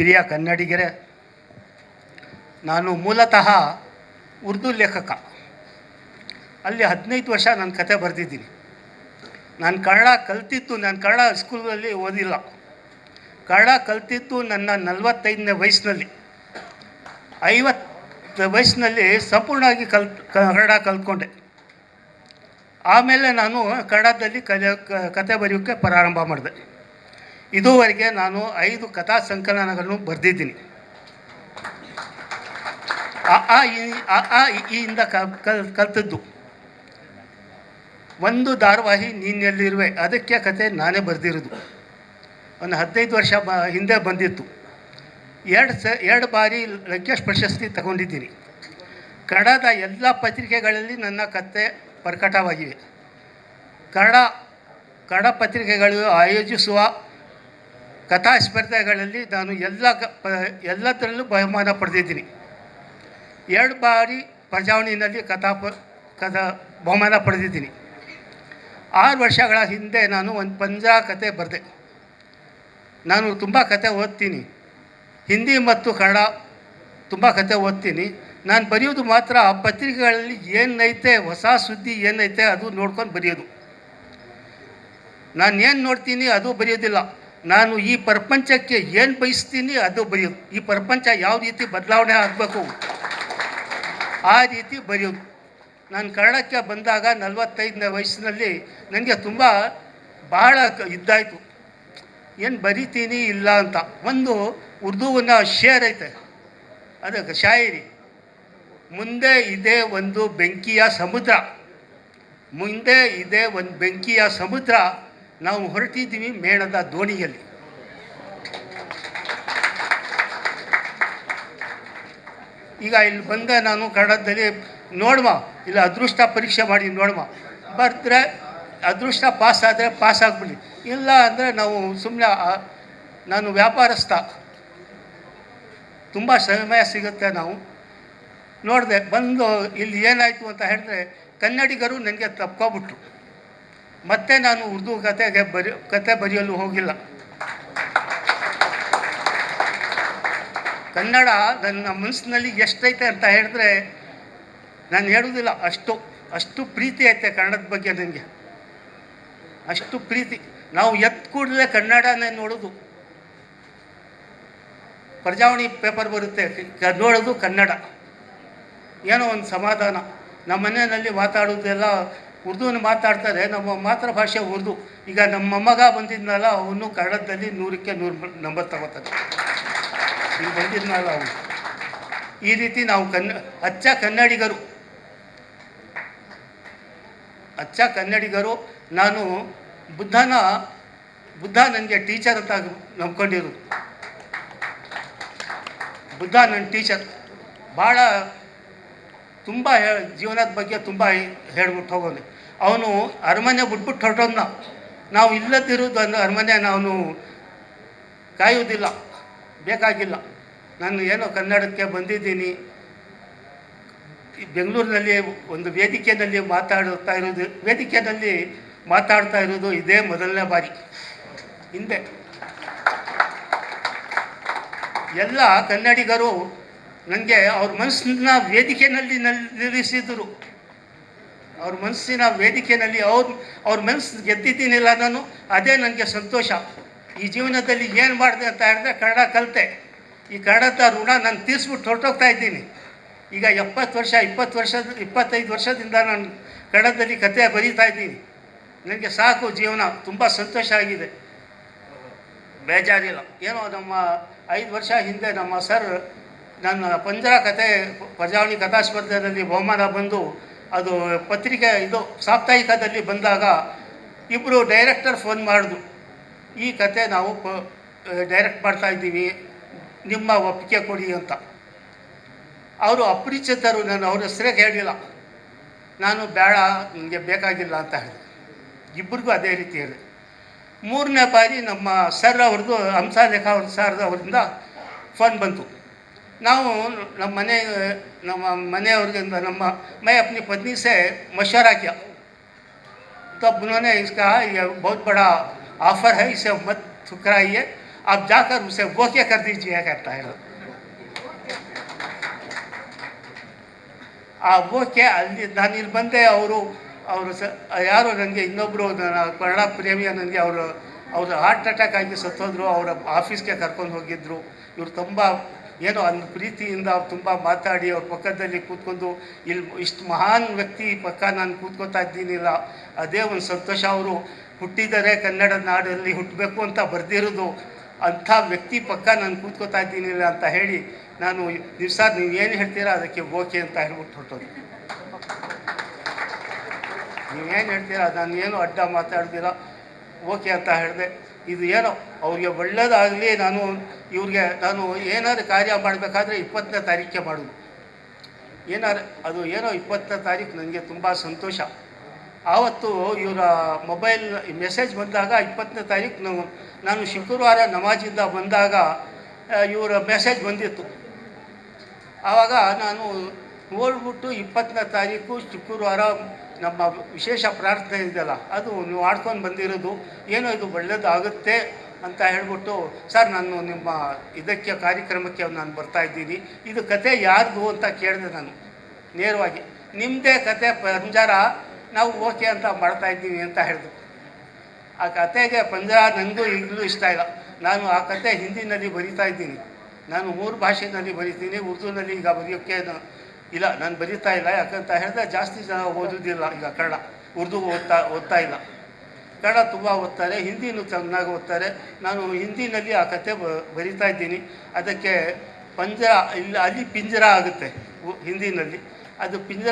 ಪ್ರಿಯ ಕನ್ನಡಿಗರೇ, ನಾನು ಮೂಲತಃ ಉರ್ದು ಲೇಖಕ. ಅಲ್ಲಿ ಹದಿನೈದು ವರ್ಷ ನಾನು ಕತೆ ಬರೆದಿದ್ದೀನಿ. ನಾನು ಕನ್ನಡ ಕಲ್ತಿತ್ತು ನಾನು ಕನ್ನಡ ಸ್ಕೂಲಲ್ಲಿ ಓದಿಲ್ಲ. ಕನ್ನಡ ಕಲ್ತಿತ್ತು ನನ್ನ ನಲವತ್ತೈದನೇ ವಯಸ್ಸಿನಲ್ಲಿ. ಐವತ್ತು ವಯಸ್ಸಿನಲ್ಲಿ ಸಂಪೂರ್ಣವಾಗಿ ಕಲ್, ಕನ್ನಡ ಕಲ್ತ್ಕೊಂಡೆ. ಆಮೇಲೆ ನಾನು ಕನ್ನಡದಲ್ಲಿ ಕಲಿಯೋ ಕತೆ ಬರೆಯೋಕ್ಕೆ ಪ್ರಾರಂಭ ಮಾಡಿದೆ. ಇದುವರೆಗೆ ನಾನು ಐದು ಕಥಾ ಸಂಕಲನಗಳನ್ನು ಬರೆದಿದ್ದೀನಿ. ಆ ಆ, ಈ, ಆ ಆ ಇ ಈ ಇಂದ ಕ- ಕಲ್, ಕಲ್ತದ್ದು. ಒಂದು ಧಾರಾವಾಹಿ ನೀನೆಲ್ಲಿರುವೆ, ಅದಕ್ಕೆ ಕತೆ ನಾನೇ ಬರೆದಿರೋದು ಒಂದು ಹದಿನೈದು ವರ್ಷ ಹಿಂದೆ ಬಂದಿತ್ತು. ಎರಡು ಸ, ಎರಡು ಬಾರಿ ಲಂಕೇಶ್ ಪ್ರಶಸ್ತಿ ತಗೊಂಡಿದ್ದೀನಿ. ಕನ್ನಡದ ಎಲ್ಲ ಪತ್ರಿಕೆಗಳಲ್ಲಿ ನನ್ನ ಕತೆ ಪ್ರಕಟವಾಗಿವೆ. ಕನ್ನಡ ಕನ್ನಡ ಪತ್ರಿಕೆಗಳು ಆಯೋಜಿಸುವ ಕಥಾ ಸ್ಪರ್ಧೆಗಳಲ್ಲಿ ನಾನು ಎಲ್ಲ ಕ- ಎಲ್ಲದರಲ್ಲೂ ಬಹುಮಾನ ಪಡೆದಿದ್ದೀನಿ. ಎರಡು ಬಾರಿ ಪ್ರಜಾವಣಿನಲ್ಲಿ ಕಥಾ ಪ, ಕಥಾ ಬಹುಮಾನ ಪಡೆದಿದ್ದೀನಿ. ಆರು ವರ್ಷಗಳ ಹಿಂದೆ ನಾನು ಒಂದು ಪಂಜಾ ಕತೆ ಬರೆದೆ. ನಾನು ತುಂಬ ಕತೆ ಓದ್ತೀನಿ. ಹಿಂದಿ ಮತ್ತು ಕನ್ನಡ ತುಂಬ ಕತೆ ಓದ್ತೀನಿ. ನಾನು ಬರೆಯೋದು ಮಾತ್ರ ಆ ಪತ್ರಿಕೆಗಳಲ್ಲಿ ಏನೈತೆ, ಹೊಸ ಸುದ್ದಿ ಏನೈತೆ ಅದು ನೋಡ್ಕೊಂಡು ಬರೆಯೋದು. ನಾನು ಏನು ನೋಡ್ತೀನಿ ಅದು ಬರೆಯೋದಿಲ್ಲ. ನಾನು ಈ ಪ್ರಪಂಚಕ್ಕೆ ಏನು ಬಯಸ್ತೀನಿ ಅದು ಬರೆಯೋದು. ಈ ಪ್ರಪಂಚ ಯಾವ ರೀತಿ ಬದಲಾವಣೆ ಆಗಬೇಕು? ಆ ರೀತಿ ಬರೆಯೋದು. ನಾನು ಕನ್ನಡಕ್ಕೆ ಬಂದಾಗ ನಲವತ್ತೈದನೇ ವಯಸ್ಸಿನಲ್ಲಿ ನನಗೆ ತುಂಬ ಭಾಳ ಇದ್ದಾಯಿತು. ಏನು ಬರಿತೀನಿ ಇಲ್ಲ ಅಂತ. ಒಂದು ಉರ್ದುವನ್ನು ಶೇರ್ ಐತೆ. ಅದಕ್ಕೆ ಶಾಯರಿ. ಮುಂದೆ ಇದೆ ಒಂದು ಬೆಂಕಿಯ ಸಮುದ್ರ. ಮುಂದೆ ಇದೆ ಒಂದು ಬೆಂಕಿಯ ಸಮುದ್ರ. ನಾವು ಹೊರಟಿದ್ದೀವಿ ಮೇಣದ ದೋಣಿಯಲ್ಲಿ. ಈಗ ಇಲ್ಲಿ ಬಂದ ನಾನು ಕನ್ನಡದಲ್ಲಿ ನೋಡುವ ಇಲ್ಲ ಅದೃಷ್ಟ ಪರೀಕ್ಷೆ ಮಾಡಿ ನೋಡುವ ಬರ್ತರೆ ಅದೃಷ್ಟ ಪಾಸ್ ಆದರೆ ಪಾಸ್ ಆಗಿಬಿಡಿ. ಇಲ್ಲ ಅಂದರೆ ನಾವು ಸುಮ್ಮನೆ ನಾನು ವ್ಯಾಪಾರಸ್ಥ. ತುಂಬ ಸಮಯ ಸಿಗುತ್ತೆ ನಾವು ನೋಡಿದೆ ಬಂದು ಇಲ್ಲಿ ಏನಾಯಿತು ಅಂತ ಹೇಳಿದ್ರೆ ಕನ್ನಡಿಗರು ನನಗೆ ತಪ್ಕೊಬಿಟ್ರು. ಮತ್ತೆ ನಾನು ಉರ್ದು ಕತೆಗೆ ಬರಿ, ಕತೆ ಬರೆಯಲು ಹೋಗಿಲ್ಲ. ಕನ್ನಡ ನನ್ನ ಮನಸ್ಸಿನಲ್ಲಿ ಎಷ್ಟೈತೆ ಅಂತ ಹೇಳಿದ್ರೆ ನಾನು ಹೇಳೋದಿಲ್ಲ ಅಷ್ಟು ಅಷ್ಟು ಪ್ರೀತಿ ಐತೆ ಕನ್ನಡದ ಬಗ್ಗೆ ನನಗೆ. ಅಷ್ಟು ಪ್ರೀತಿ. ನಾವು ಎತ್ ಕೂಡಲೇ ಕನ್ನಡನೇ ನೋಡೋದು. ಪ್ರಜಾವಣಿ ಪೇಪರ್ ಬರುತ್ತೆ ನೋಡೋದು ಕನ್ನಡ. ಏನೋ ಒಂದು ಸಮಾಧಾನ. ನಮ್ಮ ಮನೆಯಲ್ಲಿ ಮಾತಾಡೋದೆಲ್ಲ ಉರ್ದುವನ್ನು ಮಾತಾಡ್ತಾರೆ, ನಮ್ಮ ಮಾತೃಭಾಷೆ ಉರ್ದು. ಈಗ ನಮ್ಮ ಮಗ ಬಂದಿದ್ನಲ್ಲ, ಅವನು ಕನ್ನಡದಲ್ಲಿ ನೂರಕ್ಕೆ ನೂರು ನಂಬರ್ ತಗೋತಾನೆ. ಈಗ ಬಂದಿದ್ನಲ್ಲ ಅವನು. ಈ ರೀತಿ ನಾವು ಕನ್ನ ಅಚ್ಚ ಕನ್ನಡಿಗರು. ಅಚ್ಚ ಕನ್ನಡಿಗರು, ನಾನು ಬುದ್ಧನ, ಬುದ್ಧ ನನಗೆ ಟೀಚರ್ ಅಂತ ನಂಬ್ಕೊಂಡಿರೋದು. ಬುದ್ಧ ನನ್ನ ಟೀಚರ್ ಭಾಳ ತುಂಬ ಜೀವನದ ಬಗ್ಗೆ ತುಂಬ ಹೇಳ್ಬಿಟ್ಟು ಹೋಗೋನು ಅವನು ಅರಮನೆ ಬಿಟ್ಬಿಟ್ಟು ಹೊರಟೋದ್ನ. ನಾವು ಇಲ್ಲದಿರೋದು ಅಂದರೆ ಅರಮನೆ ನಾನು ಕಾಯೋದಿಲ್ಲ ಬೇಕಾಗಿಲ್ಲ. ನಾನು ಏನೋ ಕನ್ನಡಕ್ಕೆ ಬಂದಿದ್ದೀನಿ. ಬೆಂಗಳೂರಿನಲ್ಲಿ ಒಂದು ವೇದಿಕೆಯಲ್ಲಿ ಮಾತಾಡ್ತಾ ಇರೋದು ವೇದಿಕೆಯಲ್ಲಿ ಮಾತಾಡ್ತಾ ಇರೋದು ಇದೇ ಮೊದಲನೇ ಬಾರಿ. ಹಿಂದೆ. ಎಲ್ಲ ಕನ್ನಡಿಗರು ನನಗೆ ಅವ್ರ ಮನಸ್ಸಿನ ವೇದಿಕೆಯಲ್ಲಿ ನಲ್, ನಿಲ್ಲಿಸಿದರು. ಅವ್ರ ಮನಸ್ಸಿನ ವೇದಿಕೆಯಲ್ಲಿ ಅವ್ರ ಅವ್ರ ಮನಸ್ಸು ಗೆದ್ದಿದ್ದೀನಿಲ್ಲ ನಾನು, ಅದೇ ನನಗೆ ಸಂತೋಷ. ಈ ಜೀವನದಲ್ಲಿ ಏನು ಮಾಡಿದೆ ಅಂತ ಹೇಳಿದ್ರೆ ಕನ್ನಡ ಕಲಿತೆ. ಈ ಕನ್ನಡದ ಋಣ ನಾನು ತೀರಿಸ್ಬಿಟ್ಟು ಹೊರಟೋಗ್ತಾ ಇದ್ದೀನಿ. ಈಗ ಎಪ್ಪತ್ತು ವರ್ಷ, ಇಪ್ಪತ್ತು ವರ್ಷದ, ಇಪ್ಪತ್ತೈದು ವರ್ಷದಿಂದ ನಾನು ಕನ್ನಡದಲ್ಲಿ ಕತೆ ಬರೀತಾ ಇದ್ದೀನಿ. ನನಗೆ ಸಾಕು ಜೀವನ, ತುಂಬ ಸಂತೋಷ ಆಗಿದೆ. ಬೇಜಾರಿಲ್ಲ. ಏನೋ ನಮ್ಮ ಐದು ವರ್ಷ ಹಿಂದೆ ನಮ್ಮ ಸರ್ ನನ್ನ ಪಂಜರ ಕತೆ, ಪ್ರಜಾವಣಿ ಕಥಾ ಸ್ಪರ್ಧೆಯಲ್ಲಿ ಬಹುಮಾನ ಬಂದು ಅದು ಪತ್ರಿಕೆ ಇದು ಸಾಪ್ತಾಹಿಕದಲ್ಲಿ ಬಂದಾಗ ಇಬ್ಬರು ಡೈರೆಕ್ಟರ್ ಫೋನ್ ಮಾಡಿದ್ರು. ಈ ಕತೆ ನಾವು ಡೈರೆಕ್ಟ್ ಮಾಡ್ತಾ ಇದ್ದೀವಿ, ನಿಮ್ಮ ಒಪ್ಪಿಗೆ ಕೊಡಿ ಅಂತ. ಅವರು ಅಪರಿಚಿತರು, ನಾನು ಅವ್ರ ಹೆಸರೇ ಹೇಳಿಲ್ಲ ನಾನು ಬೇಡ ನಿಮಗೆ ಬೇಕಾಗಿಲ್ಲ ಅಂತ ಹೇಳಿದೆ ಇಬ್ಬರಿಗೂ ಅದೇ ರೀತಿ ಹೇಳಿದೆ ಮೂರನೇ ಬಾರಿ ನಮ್ಮ ಸರ್ ಅವ್ರದ್ದು, ಹಂಸಲೇಖ ಅವ್ರ ಸರ್ ಅವರಿಂದ ಫೋನ್ ಬಂತು. ನಾವು ನಮ್ಮ ಮನೆ ನಮ್ಮ ಮನೆಯವ್ರಿಗೆ ನಮ್ಮ मैं अपनी पत्नी से मशवरा किया तब उन्होंने इसका ये बहुत बड़ा ऑफ़र है इसे मत ठुकराइए आप जाकर उसे वो क्या कर दीजिए कहता है ಆ ಓಕೆ ಅಲ್ಲಿ ನಾನು ಇಲ್ಲಿ ಬಂದೆ ಅವರು ಅವರು ಸ ಯಾರು ನನಗೆ ಇನ್ನೊಬ್ಬರು ನನ್ನ ಕನ್ನಡ ಪ್ರೇಮಿಯ ನನಗೆ ಅವರು ಅವರು ಹಾರ್ಟ್ ಅಟ್ಯಾಕ್ ಆಗಿ ಸತ್ತೋದ್ರು ಅವರ ಆಫೀಸ್ಗೆ ಕರ್ಕೊಂಡು ಹೋಗಿದ್ದರು ಇವರು ತುಂಬ ಏನೋ ಅನ್ನ ಪ್ರೀತಿಯಿಂದ ಅವ್ರು ತುಂಬ ಮಾತಾಡಿ ಅವ್ರ ಪಕ್ಕದಲ್ಲಿ ಕೂತ್ಕೊಂಡು ಇಲ್ಲಿ ಇಷ್ಟು ಮಹಾನ್ ವ್ಯಕ್ತಿ ಪಕ್ಕ ನಾನು ಕೂತ್ಕೋತಾ ಇದ್ದೀನಿಲ್ಲ. ಅದೇ ಒಂದು ಸಂತೋಷ ಅವರು. ಹುಟ್ಟಿದರೆ ಕನ್ನಡ ನಾಡಲ್ಲಿ ಹುಟ್ಟಬೇಕು ಅಂತ ಬರೆದಿರೋದು ಅಂಥ ವ್ಯಕ್ತಿ ಪಕ್ಕ ನಾನು ಕೂತ್ಕೋತಾ ಇದ್ದೀನಿಲ್ಲ ಅಂತ ಹೇಳಿ ನಾನು ದಿವಸ ನೀವು ಏನು ಹೇಳ್ತೀರಾ ಅದಕ್ಕೆ ಓಕೆ ಅಂತ ಹೇಳ್ಬಿಟ್ಟು ಹೊರಟೋದು. ನೀವೇನು ಹೇಳ್ತೀರಾ? ನಾನು ಏನು ಅಡ್ಡ ಮಾತಾಡ್ತೀರಾ ಓಕೆ ಅಂತ ಹೇಳಿದೆ. ಇದು ಏನೋ, ಅವ್ರಿಗೆ ಒಳ್ಳೇದಾಗಲಿ ನಾನು, ಇವ್ರಿಗೆ ನಾನು ಏನಾದರೂ ಕಾರ್ಯ ಮಾಡಬೇಕಾದ್ರೆ ಇಪ್ಪತ್ತನೇ ತಾರೀಕಿಗೆ ಮಾಡೋದು. ಏನಾರು ಅದು ಏನೋ ಇಪ್ಪತ್ತನೇ ತಾರೀಕು ನನಗೆ ತುಂಬ ಸಂತೋಷ. ಆವತ್ತು ಇವರ ಮೊಬೈಲ್ ಮೆಸೇಜ್ ಬಂದಾಗ ಇಪ್ಪತ್ತನೇ ತಾರೀಕು ನಾನು ಶುಕ್ರವಾರ ನಮಾಜಿಂದ ಬಂದಾಗ ಇವರ ಮೆಸೇಜ್ ಬಂದಿತ್ತು. ಆವಾಗ ನಾನು ನೋಡ್ಬಿಟ್ಟು ಇಪ್ಪತ್ತನೇ ತಾರೀಕು ಶುಕ್ರವಾರ ನಮ್ಮ ವಿಶೇಷ ಪ್ರಾರ್ಥನೆ ಇದೆಯಲ್ಲ, ಅದು ನೀವು ಆಡ್ಕೊಂಡು ಬಂದಿರೋದು, ಏನೋ ಇದು ಒಳ್ಳೇದಾಗುತ್ತೆ ಅಂತ ಹೇಳ್ಬಿಟ್ಟು, ಸರ್, ನಾನು ನಿಮ್ಮ ಇದಕ್ಕೆ, ಕಾರ್ಯಕ್ರಮಕ್ಕೆ ನಾನು ಬರ್ತಾ ಇದ್ದೀನಿ. ಇದು ಕತೆ ಯಾರ್ದು ಅಂತ ಕೇಳಿದೆ ನಾನು, ನೇರವಾಗಿ. ನಿಮ್ಮದೇ ಕತೆ ಪಂಜರ, ನಾವು ಓಕೆ ಅಂತ ಮಾಡ್ತಾ ಇದ್ದೀನಿ ಅಂತ ಹೇಳಿದ್ರು. ಆ ಕತೆಗೆ ಪಂಜರ ನನಗೂ ಈಗಲೂ ಇಷ್ಟ ಇಲ್ಲ. ನಾನು ಆ ಕತೆ ಹಿಂದಿನಲ್ಲಿ ಬರಿತಾ ಇದ್ದೀನಿ. ನಾನು ಮೂರು ಭಾಷೆಯಲ್ಲಿ ಬರಿತೀನಿ, ಉರ್ದುನಲ್ಲಿ ಈಗ ಬರೆಯೋಕ್ಕೆ ಇಲ್ಲ, ನಾನು ಬರೀತಾ ಇಲ್ಲ. ಯಾಕಂತ ಹೇಳಿದ್ರೆ ಜಾಸ್ತಿ ಜನ ಓದೋದಿಲ್ಲ ಈಗ ಕನ್ನಡ. ಉರ್ದು ಓದ್ತಾ ಓದ್ತಾ ಇಲ್ಲ. ಕನ್ನಡ ತುಂಬ ಓದ್ತಾರೆ, ಹಿಂದಿನೂ ಚೆನ್ನಾಗಿ ಓದ್ತಾರೆ. ನಾನು ಹಿಂದಿನಲ್ಲಿ ಆ ಕತೆ ಬರಿತಾ ಇದ್ದೀನಿ. ಅದಕ್ಕೆ ಪಂಜರ, ಇಲ್ಲಿ, ಅಲ್ಲಿ ಪಿಂಜರ ಆಗುತ್ತೆ ಹಿಂದಿನಲ್ಲಿ. ಅದು ಪಿಂಜರ